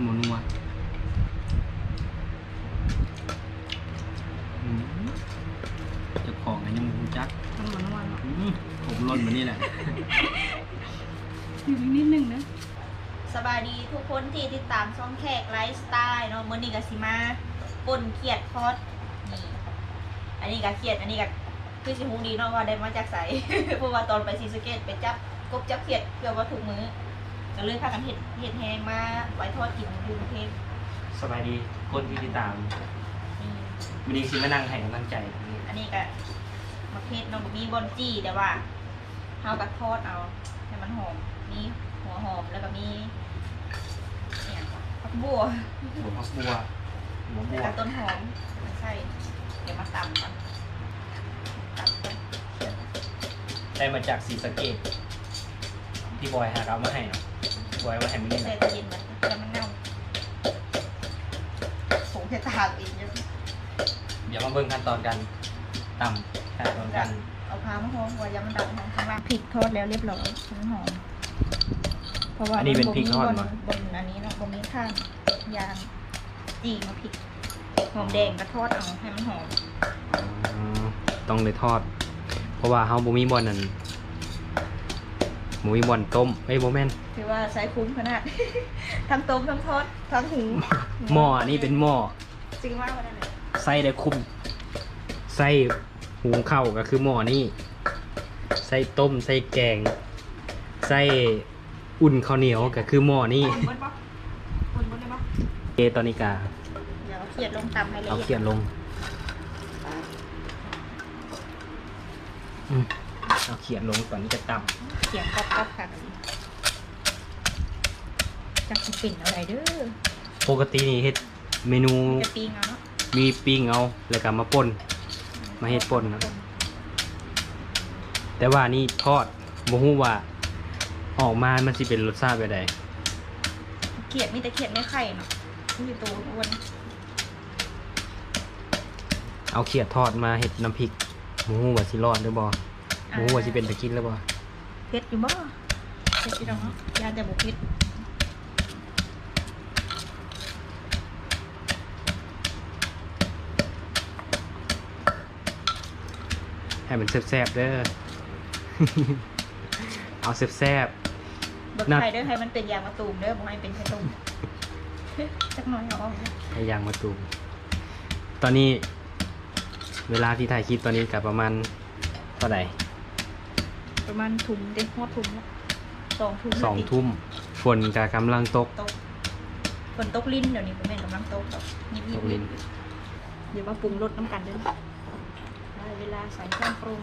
หมูนัวเจ้าของอันยังหมูจักมันหวานหวานเนาะอืมผมร่นมานี่แหละ อยู่นิดนึงนะสบายดีทุกคนที่ติดตามช่องแขกไลฟ์สไตล์เนาะมือนี้ก็สิมาปนเขียดทอดนี่ อันนี้ก็เขียด อันนี้ก็คือสิฮู้ดีเนาะว่าได้มาจากไส เพราะว่าตอนไปศรีสะเกษไปจับกบจับเขียดเพื่อว่าถูกมือ ก็เลยพากันเฮ็ดเฮ็ดแฮงมาไว้ทอดกินอยู่กรุงเทพสบายดีคนที่ติดตามนี่วันนี้สิมานั่งให้กำลังใจนี่อันนี้ก็มะเขือเนาะมีบอนจี้แต่ว่าเฮาก็ทอดเอาให้มันหอม มีหัวหอมแล้วก็มีเนี่ยผักบัวหัวพักบัวหัวบัแล้ววก็ต้นหอมไม่ใช่เดี๋ยวมาตำก่อนตำก่อนได้มาจากสีสะเกตที่บอยหาเอามาให้เนาะ บอยเอามาให้มึงนี่ใส่นะตะยินมันแล้วมันเน่าผงเพชรตากเองเยอะเดี๋ยวมาเบิ่งขั้นตอนการตำขั้นตอนการเอาพามาหอมกว่ายามันดำหอมข้างล่างพริกทอดแล้วเรียบร้อยมันหอมเพราะว่าอันนี้เป็นพริกทอดบมั้นบนอันนี้เนาะบนนี้ข้างยางจีมาพริกหอมแดงก็ทอดเอาให้มันหอม ต้องเลยทอด เพราะว่าเฮาบ่มีบ่อนนั่ นบ่มีบ่อนต้มเอ้ยบ่แม่นถือว่าใช้คุ้มขนาด ทั้งต้มทั้งทอดทั้งหุงหม้ออันนี้เป็นหม้อจริงมากวันนั้นเลยไส้ได้คุ้มไส้หุงข้าวก็คือหม้อนี่ไส้ต้มไส้แกงไส้อุ่นข้าวเหนียวก็คือหม้อนี่คนบนปะคนบนได้ปะเอตอนนี้กาเดี๋ยวเอาเขียดลงตำให้ละเอาเอียดเขียนลงอืม เอาเขียนลงก่อนที่จะตเขียดกรอบๆค่ะจักสิปิ่นอะไรเด้อำปกตินี่เฮ็ดเมนูจะปิ้งเอาเนาะมีปิ้งเอาแล้วก็มาป่น มาเฮ็ดป่นนะ แต่ว่านี่ทอดบ่ฮู้ว่า ออกมามันสิเป็นรสชาติแบบใดเขียดมีแต่เขียดไม่ไข่เนาะนี่คือตัวอ้วนเอาเขียดทอดมาเฮ็ดน้ำพริกบ่ฮู้ว่าสิรอดหรือบ่ บ่ฮู้ว่าสิเป็นตะกินหรือบ่เผ็ดอยู่บ่เผ็ดอยู่ดอกเนาะยาแต่บุเผ็ดให้มันแซ่บๆเด้อ เอาแซ่บเบิกนัดไข่เด้อให้มันเป็นยางมะตูมเด้อบ่ให้เป็นไข่ต้มจักหน่อยเอาออกเด้อๆให้ยางมาตูมตอนนี้ เวลาที่ถ่ายคลิปตอนนี้ก็ประมาณเท่าไหร่ ประมาณถุงเด็กฮอดถุงละสองถุงสองทุ่มฝนก็กำลังตกตกฝนตกลิ้นเดี๋ยวนี้ผมเป็นกำลังตกดอกนิดตกลิ้นเดี๋ยวมาปรุงรสน้ำกันเด้อได้เวลาใส่เครื่องปรุง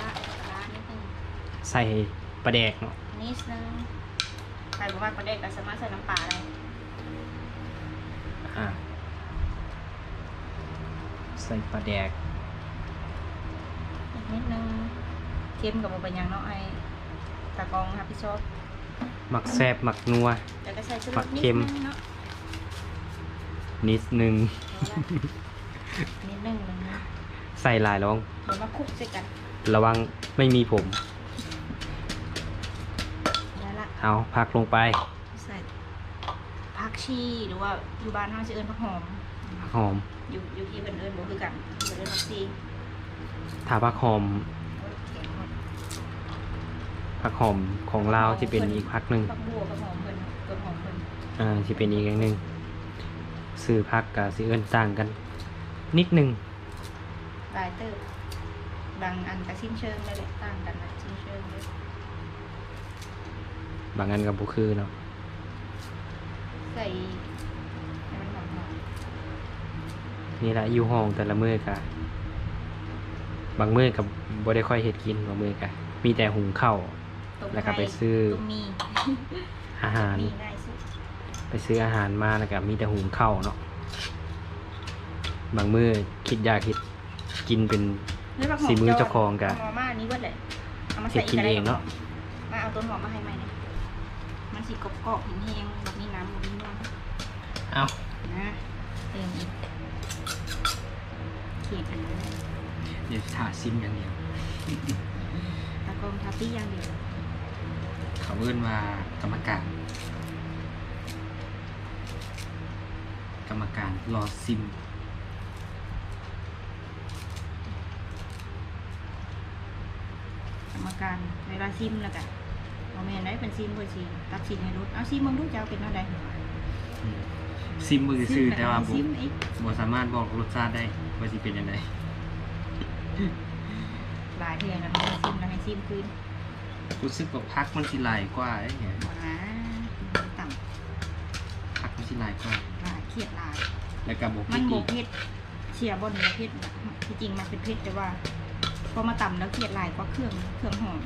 ละละนิดนึงใส่ปลาแดกเนาะนิดนึงใส่ประมาณประเด็กก็สามารถใส่น้ำปลาได้อะใส่ปลาแดกอีกนิดนึง เค็มกับเป็นหยังเนาะไอ้ตากองครับพี่ชอบหมักแซบหมักนัว แล้วก็ใส่ชุดผัรกสเค็นิดมนึงเนาะนิดนึงเอาละนิดนึงนึงใส่หลายร้อง เดี๋ยวมาคลุกใส่กันระวังไม่มีผม ได้ละ เอาพักลงไปใส่ผักชีหรือว่าอยู่บ้านห้าจะเอิญผักหอมหอม อยู่อยู่ที่เป็นเอิญบ่คือกันเอิญผักชีถ้าพักหอม โอ้ยเขียนหมด ผักหอมของลาวที่เป็นอีกพักหนึ่งผักบัวผักหอมเพิ่นต้นหอมเพิ่นอ่าที่เป็นอีกอย่างหนึ่งซื้อพักกับซื้อเอินต่างกัน นิดหนึ่งหลายเติบบางอันก็สิ้นเชิงเลยแหละต่างกันนะสิ้นเชิงเลยบางอันกับบุคือเนาะใส่ให้มันหอมหอมนี่แหละอยู่ห้องแต่ละมือกะบางมือกับ่ได้ค่อยเห็ดกินบางมือกะมีแต่หุงข้าวต้ม แล้วก็ไปไก่ซื้อต้มมีอาหารมีง่ายสุดไปซื้ออาหารมาแล้วก็มีแต่หุงข้าวเนาะบางมือคิดอยากเห็ดกินเป็นเฮ้ยผักหอมสีมือเจ้าของกะเามาม่านี้เบิดเลยเอามาเห็ใส่ดอีกิกนก็ได้เองเนาะมาเอาต้นหอมมาให้ไหมเนี่ยมันสีกรอบๆแห้งๆแบบนี้น้ำแบบนี้นวลเอานะเติมอีกเขียดอันนี้เดี๋ยวถ่าซิมอย่างเดียว ตะกองทาปี้อย่างเดียว เขาเอิ้นว่ากรรมการ กรรมการรอซิมกรรมการเวลาซิมแล้วกันเอาแม่นได้เป็นซิมเพื่อซิมตัดสินให้รถเอาซิมมึงดูจะเอาเป็นอะไรอืมซิมมือซื้อแต่ว่าซิบ่มอีกบ่สามารถบอกรสชาติได้ว่าสิเป็นยังไงหลายเทื่อแล้วให้ซิมแล้วให้ซิมคืน รู้สึกว่าพักมันสิหลายกว่าไอ้เนี่ยหมาต่พักมันสิหลายกว่าำหลายเครียดหลาย แล้วก็บ่มันอีโบกเผ็ดเชียร์บนเผ็ดที่จริงมันเป็นเผ็ดแต่ว่า พอมาต่ำแล้วเครียดหลายกว่าเครื่องเครื่องหอม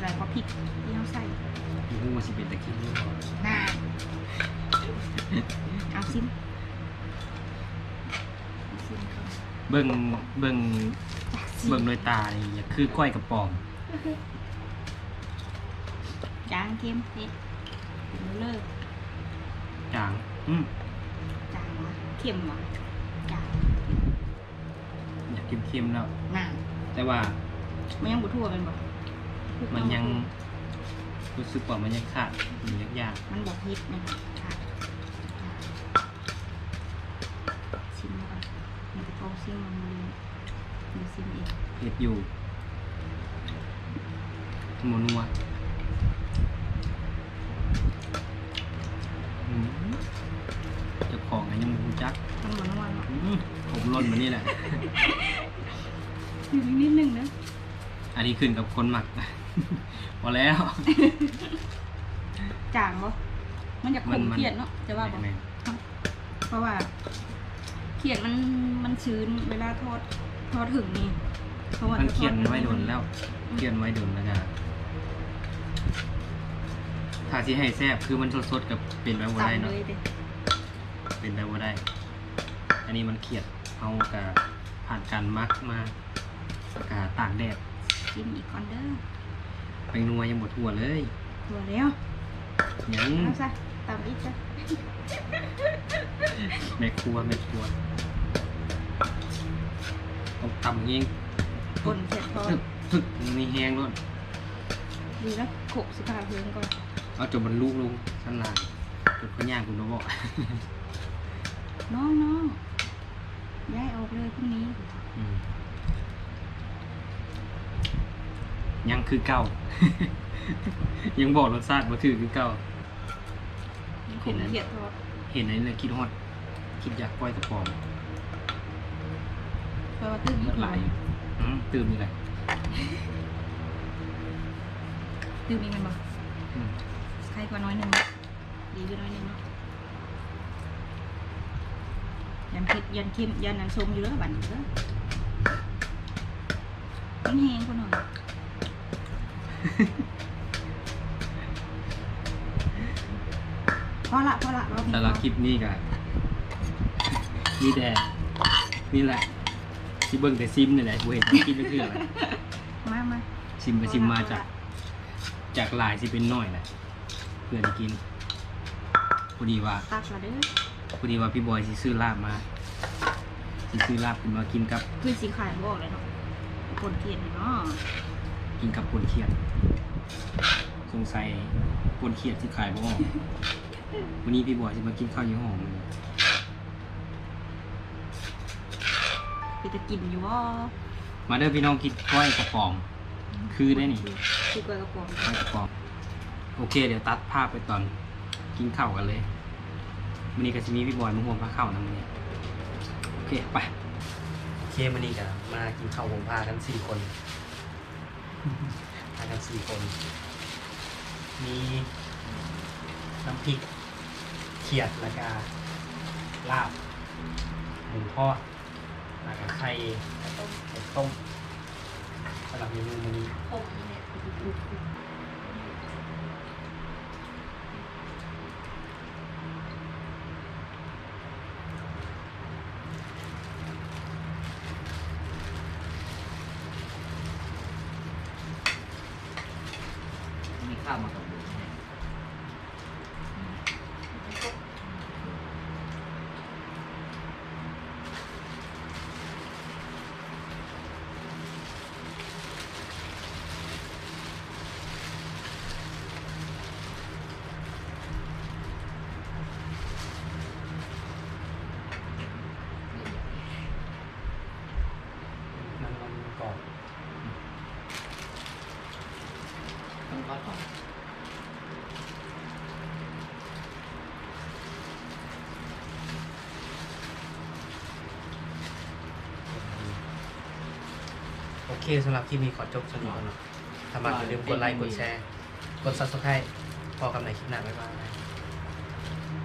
หลายกว่าพริกที่เขาใส่บ่ฮู้ว่าสิเป็นตะคิดหรือบ่น่าเอาซิมเอาซิมก่อนเบิ่งเบิ่งจ้ะซิมเบิ่งด้วยตานี่อย่าคือก้อยกระป๋อม จางเค็มเผ็ดเลิกจาง อืมจางวะเค็มวะจางอยากเค็มๆแล้ว น่าแต่ว่ามันยังบุทั่วเป็นบ่มันยังรู้สึกว่ามันยังขาดมันยังยากมันบอกฮิตนี่ค่ะชิมก่อนมันจะโตซิมมันเลยมีซิมเองเผ็ดอยู่หมูนัวอืม เจ้าของก็ยังบ่รู้จักมันหวานหวานอืมผมร่นมานี่แหละ อยู่นิดนึงนะอันนี้ขึ้นกับคนหมัก พอแล้ว จางบ่มันจะขมันมมันเครียดเนาะจะว่าบ่แม่นเพราะว่าเครียดมันมันชื้นเวลาทอดทอดถึงนี่เพราะว่ามันจะทอเขียนไว้โดนแล้ว เขียนไว้โดนแล้วก็ ถ้าที่ให้แซ่บคือมันสดๆกับเป็นแบบว่าได้ตำเนาะเลยเด้เป็นแบบว่าได้ อันนี้มันเขียดเอากับผ่านการมักมาแล้วกับตากแดดชิมอีกก่อนเด้อไปนัวยังหมดทั่วเลยตัวแล้วยังเอาซะตำอีกจ้ะแม่ครัวแม่ครัวต้องตำเองคนเสร็จพอฝึกฝึกมีแห้งด้วยดีแล้วโขกสิพาเพื่อนก่อน เอาจนมันลูกลงสั้นลายจนเขาย่างคุณมาบอกน้องน้องย้ายออกเลยพรุ่งนี้อืมยังคือเก่า ยังบอกรสชาติมาถือคือเก่าขมเขียดทอดเห็นอันนี้เลยคิดฮอด คิดอยากก้อยกระป๋อมแปลว่าตื้นเลือดไหลอืมตื่นนี่แหละตื้นมีมันบ อกอืมใครกว่าน้อยหนึ่งดีกว่าน้อยหนึ่งเนาะยันเผ็ดยันเค็มยันน้ำส้มอยู่แล้วบัดนเด้อต้องแห้งคนหน่อยพอละพอละเราแต่ละคลิปนี้ก็นี่แต่นี่แหละที่เบิ่งแต่ซิมนี่แหละกูเห็นคลิปไม่คืออะไรมามาซิมไปซิมมาจาก จากหลายสิเป็นน้อยแหละเพื่อนกินพอดีว่าตักละเด้อพอดีว่าพี่บอยสิซื้อลาบมาสิซื้อลาบขึ้นมากินกับคือสีขายบอกเลยเนาะคนเกลียดเนาะกินกับปนเขียดสงสัยปนเขียดที่ขายบ่ออกวันนี้พี่บอยจะมากินข้าวยี่ห้อมันคือจะกินอยู่ว่ามาเด้อพี่น้องกินก้อยกระป๋อมคือได้นี่คือกล้วยกระป๋องก้อยกระป๋อม โอเค เดี๋ยวตัดภาพไปตอนกินข้าวกันเลยวันนี้ก็จะมีพี่บอยมาห่วงพาข้าวนะวันนี้โอเคไปโอเควันนี้ก็มากินข้าววงพากันสี่คนพากันสี่คน มีน้ำพริกเขียดแล้วก็ลาบหมูทอดแล้วก็ไข่ต้มไข่ต้มสำหรับเมนูวันนี้ ต้มนี่เนี่ย มีข้าวมากับหมูแห้ง อ กรอบ ต้องก็ต่อโอเคสำหรับที่มีขอจบสนุกเนะถ้ามาอย่าลืมกดไลค์กดแชร์ กด subscribe พอกันในคลิปหน้าบ๊ายบาย